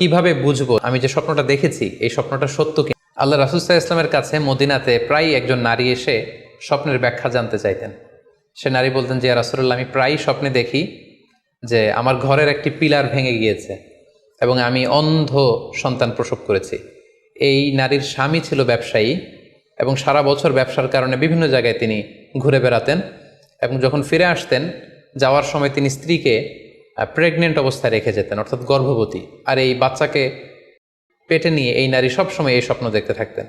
কীভাবে বুঝব? আমি যে স্বপ্নটা দেখেছি, এই স্বপ্নটা সত্য কি? আল্লাহ রাসুসাহ ইসলামের কাছে মদিনাতে প্রায় একজন নারী এসে স্বপ্নের ব্যাখ্যা জানতে চাইতেন। সে নারী বলতেন যে রাসুল্লাহ আমি প্রায় স্বপ্নে দেখি যে, আমার ঘরের একটি পিলার ভেঙে গিয়েছে এবং আমি অন্ধ সন্তান প্রসব করেছি। এই নারীর স্বামী ছিল ব্যবসায়ী এবং সারা বছর ব্যবসার কারণে বিভিন্ন জায়গায় তিনি ঘুরে বেড়াতেন এবং যখন ফিরে আসতেন, যাওয়ার সময় তিনি স্ত্রীকে প্রেগনেন্ট অবস্থায় রেখে যেতেন, অর্থাৎ গর্ভবতী। আর এই বাচ্চাকে পেটে নিয়ে এই নারী সবসময় এই স্বপ্ন দেখতে থাকতেন।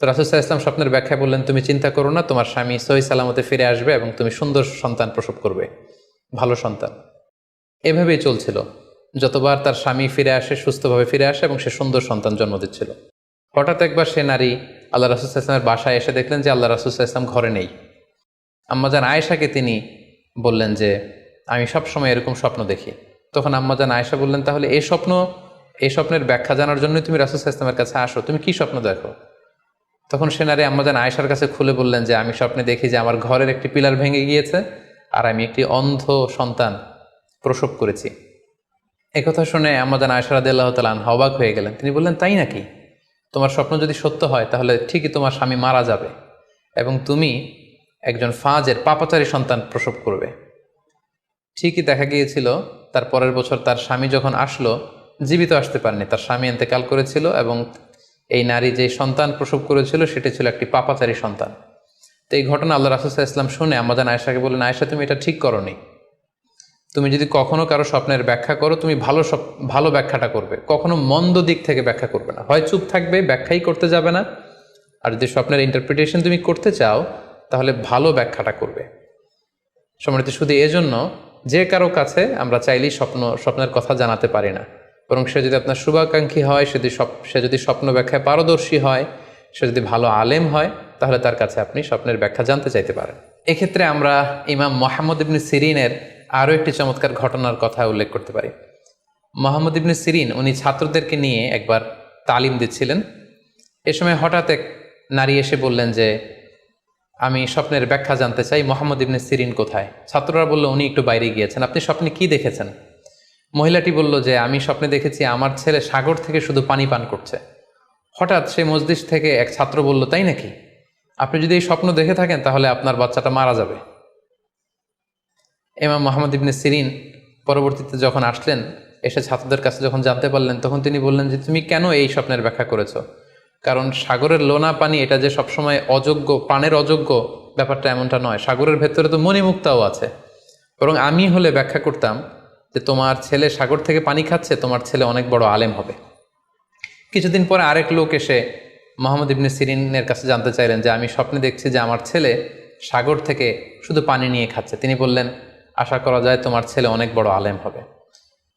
তো রাসুসাহ ইসলাম স্বপ্নের ব্যাখ্যা বললেন, তুমি চিন্তা করো না, তোমার স্বামী সহি সালামতে ফিরে আসবে এবং তুমি সুন্দর সন্তান প্রসব করবে, ভালো সন্তান। এভাবেই চলছিল। যতবার তার স্বামী ফিরে আসে, সুস্থভাবে ফিরে আসে এবং সে সুন্দর সন্তান জন্ম দিচ্ছিল। হঠাৎ একবার সে নারী আল্লাহ রাসুসাহ ইসলামের বাসায় এসে দেখলেন যে আল্লাহ রাসুসাহ ইসলাম ঘরে নেই। আম্মাজান আয়েশাকে তিনি বললেন যে আমি সব সময় এরকম স্বপ্ন দেখি। তখন আম্মাজান আয়েশা বললেন, তাহলে এই স্বপ্ন, এই স্বপ্নের ব্যাখ্যা জানার জন্যই তুমি রাসুসাহ ইসলামের কাছে আসো। তুমি কি স্বপ্ন দেখো? তখন সে নারী আম্মাজান আয়েশার কাছে খুলে বললেন যে, আমি স্বপ্নে দেখি যে আমার ঘরের একটি পিলার ভেঙে গিয়েছে আর আমি একটি অন্ধ সন্তান প্রসব করেছি। একথা শুনে আমাদের আয়সারাদ আল্লাহ তালান অবাক হয়ে গেলেন। তিনি বললেন, তাই নাকি? তোমার স্বপ্ন যদি সত্য হয়, তাহলে ঠিকই তোমার স্বামী মারা যাবে এবং তুমি একজন ফাঁজের পাপাচারী সন্তান প্রসব করবে। ঠিকই দেখা গিয়েছিল, তার পরের বছর তার স্বামী যখন আসলো, জীবিত আসতে পারেনি। তার স্বামী এতেকাল করেছিল এবং এই নারী যে সন্তান প্রসব করেছিল, সেটি ছিল একটি পাপাচারী সন্তান। তো এই ঘটনা আল্লাহ রাসুসাহ ইসলাম শুনে আমাদের আয়সাকে বললেন আয়সা তুমি এটা ঠিক করনি। তুমি যদি কখনো কারও স্বপ্নের ব্যাখ্যা করো, তুমি ভালো ভালো ব্যাখ্যাটা করবে। কখনো মন্দ দিক থেকে ব্যাখ্যা করবে না। হয় চুপ থাকবে, ব্যাখ্যাই করতে যাবে না। আর যদি স্বপ্নের ইন্টারপ্রিটেশন তুমি করতে চাও, তাহলে ভালো ব্যাখ্যাটা করবে। সম্মানিত শুধু এজন্য যে কারও কাছে আমরা চাইলেই স্বপ্ন, স্বপ্নের কথা জানাতে পারি না। বরং সে যদি আপনার শুভাকাঙ্ক্ষী হয়, সে যদি সে যদি স্বপ্ন ব্যাখ্যায় পারদর্শী হয়, সে যদি ভালো আলেম হয়, তাহলে তার কাছে আপনি স্বপ্নের ব্যাখ্যা জানতে চাইতে পারেন। এক্ষেত্রে আমরা ইমাম মোহাম্মদ ইবনে সিরিনের আরও একটি চমৎকার ঘটনার কথা উল্লেখ করতে পারি। মোহাম্মদ ইবনে সিরিন, উনি ছাত্রদেরকে নিয়ে একবার তালিম দিচ্ছিলেন। এ সময় হঠাৎ এক নারী এসে বললেন যে আমি স্বপ্নের ব্যাখ্যা জানতে চাই, মোহাম্মদ ইবনে সিরিন কোথায়? ছাত্ররা বলল, উনি একটু বাইরে গিয়েছেন। আপনি স্বপ্নে কি দেখেছেন? মহিলাটি বলল যে, আমি স্বপ্নে দেখেছি আমার ছেলে সাগর থেকে শুধু পানি পান করছে। হঠাৎ সে মসজিদ থেকে এক ছাত্র বলল, তাই নাকি? আপনি যদি এই স্বপ্ন দেখে থাকেন, তাহলে আপনার বাচ্চাটা মারা যাবে। এমাম মোহাম্মদ ইবনে সিরিন পরবর্তীতে যখন আসলেন, এসে ছাত্রদের কাছে যখন জানতে পারলেন, তখন তিনি বললেন যে, তুমি কেন এই স্বপ্নের ব্যাখ্যা করেছ? কারণ সাগরের লোনা পানি, এটা যে সবসময় অযোগ্য পানের অযোগ্য ব্যাপারটা এমনটা নয়। সাগরের ভেতরে তো মণিমুক্তাও আছে। বরং আমি হলে ব্যাখ্যা করতাম যে তোমার ছেলে সাগর থেকে পানি খাচ্ছে, তোমার ছেলে অনেক বড় আলেম হবে। কিছুদিন পরে আরেক লোক এসে মোহাম্মদ ইবনে সিরিনের কাছে জানতে চাইলেন যে, আমি স্বপ্নে দেখছি যে আমার ছেলে সাগর থেকে শুধু পানি নিয়ে খাচ্ছে। তিনি বললেন, আশা করা যায় তোমার ছেলে অনেক বড় আলেম হবে।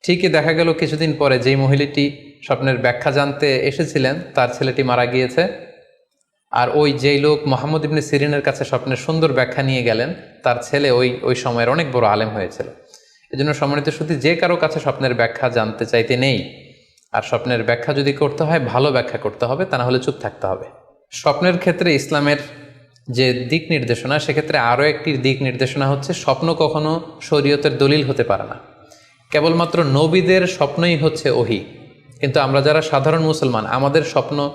ঠিকই দেখা গেল কিছুদিন পরে যেই মহিলাটি স্বপ্নের ব্যাখ্যা জানতে এসেছিলেন, তার ছেলেটি মারা গিয়েছে। আর ওই যেই লোক মোহাম্মদ ইবনে সিরিনের কাছে স্বপ্নের সুন্দর ব্যাখ্যা নিয়ে গেলেন, তার ছেলে ওই ওই সময়ের অনেক বড় আলেম হয়েছিল। এই এজন্য সম্মানিত শুধু যে কারও কাছে স্বপ্নের ব্যাখ্যা জানতে চাইতে নেই, আর স্বপ্নের ব্যাখ্যা যদি করতে হয়, ভালো ব্যাখ্যা করতে হবে, তা না হলে চুপ থাকতে হবে। স্বপ্নের ক্ষেত্রে ইসলামের যে দিক নির্দেশনা, সেক্ষেত্রে আরও একটি দিক নির্দেশনা হচ্ছে, স্বপ্ন কখনো শরীয়তের দলিল হতে পারে না। কেবলমাত্র নবীদের স্বপ্নই হচ্ছে ওহি। কিন্তু আমরা যারা সাধারণ মুসলমান, আমাদের স্বপ্ন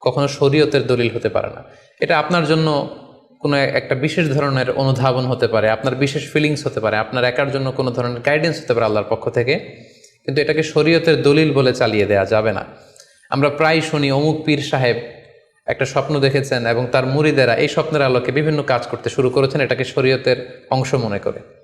কখনো শরীয়তের দলিল হতে পারে না। এটা আপনার জন্য কোনো একটা বিশেষ ধরনের অনুধাবন হতে পারে, আপনার বিশেষ ফিলিংস হতে পারে, আপনার একার জন্য কোনো ধরনের গাইডেন্স হতে পারে আল্লাহর পক্ষ থেকে। কিন্তু এটাকে শরীয়তের দলিল বলে চালিয়ে দেওয়া যাবে না। আমরা প্রায় শুনি অমুক পীর সাহেব একটা স্বপ্ন দেখেছেন এবং তার মুরিদেরা এই স্বপ্নের আলোকে বিভিন্ন কাজ করতে শুরু করেছেন, এটাকে শরীয়তের অংশ মনে করে।